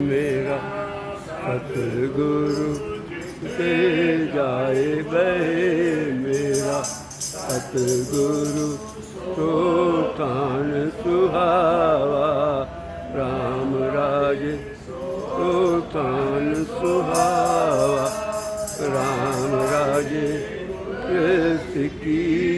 ਮੇਰਾ ਸਤਿਗੁਰੂ, ਤੇ ਜਾਏ ਬੈ ਮੇਰਾ ਸਤਿਗੁਰੂ ਸੋ ਤਾਨ ਸੁਹਾਵਾ RAM ਰਾਜ ਸੋ ਤਾਨ ਸੁਹਾਵਾ RAM ਰਾਜੇ ਸਿੱਕੀ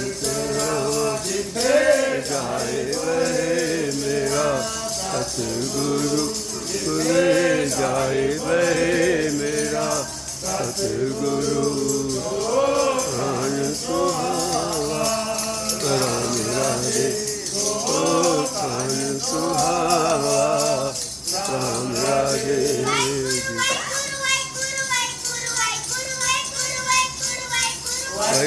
ਉਤਰਾਵਾ ਜਾਏ ਵੇ ਮੇਰਾ ਸਤਿਗੁਰੂ ਸੁਨੇ ਜਾਏ ਵੇ ਮੇਰਾ ਸਤਿਗੁਰੂ ਆਨ ਸੁਹਾਵਾ ਰਾਮ ਰਾਜੇ ਓ ਆਨ ਸੁਹਾਵਾ ਰਾਮ ਰਾਜੇ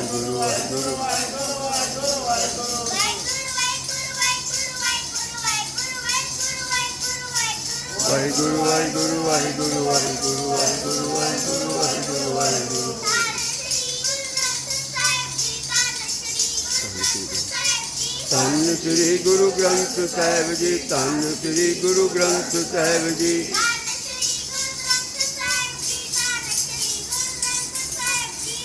ਵਾਹਿਗੁਰੂ ਵਾਹਿਗੁਰੂ। ਵਾਹਿਗੁਰੂ ਵਾਹਿਗੁਰੂ ਵਾਹਿਗੁਰੂ ਵਾਹਿਗੁਰੂ ਵਾਹਿਗੁਰੂ ਵਾਹਿਗੁਰੂ ਵਾਹਿਗੁਰੂ ਵਾਹਿਗੁਰੂ। ਧੰਨ ਸ੍ਰੀ ਗੁਰੂ ਗ੍ਰੰਥ ਸਾਹਿਬ ਜੀ, ਧੰਨ ਸ੍ਰੀ ਗੁਰੂ ਗ੍ਰੰਥ ਸਾਹਿਬ ਜੀ।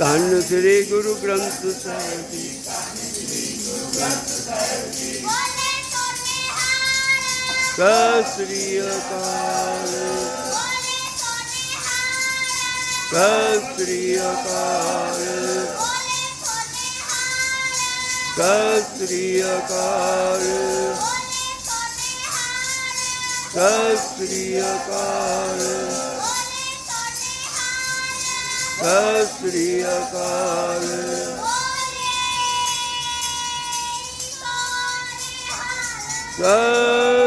ਧੰਨ ਸ੍ਰੀ ਗੁਰੂ ਗ੍ਰੰਥ ਸਾਹਿਬ ਜੀ। ਸਸਰੀ ਅਕਾਲ। ਸਸਰੀ ਅਕਾਲ। ਸਸਰੀ ਅਕਾਲ। ਸਸਰੀ ਅਕਾਲ। ਸਤਿ ਸ੍ਰੀ ਅਕਾਲ ਸਤਿ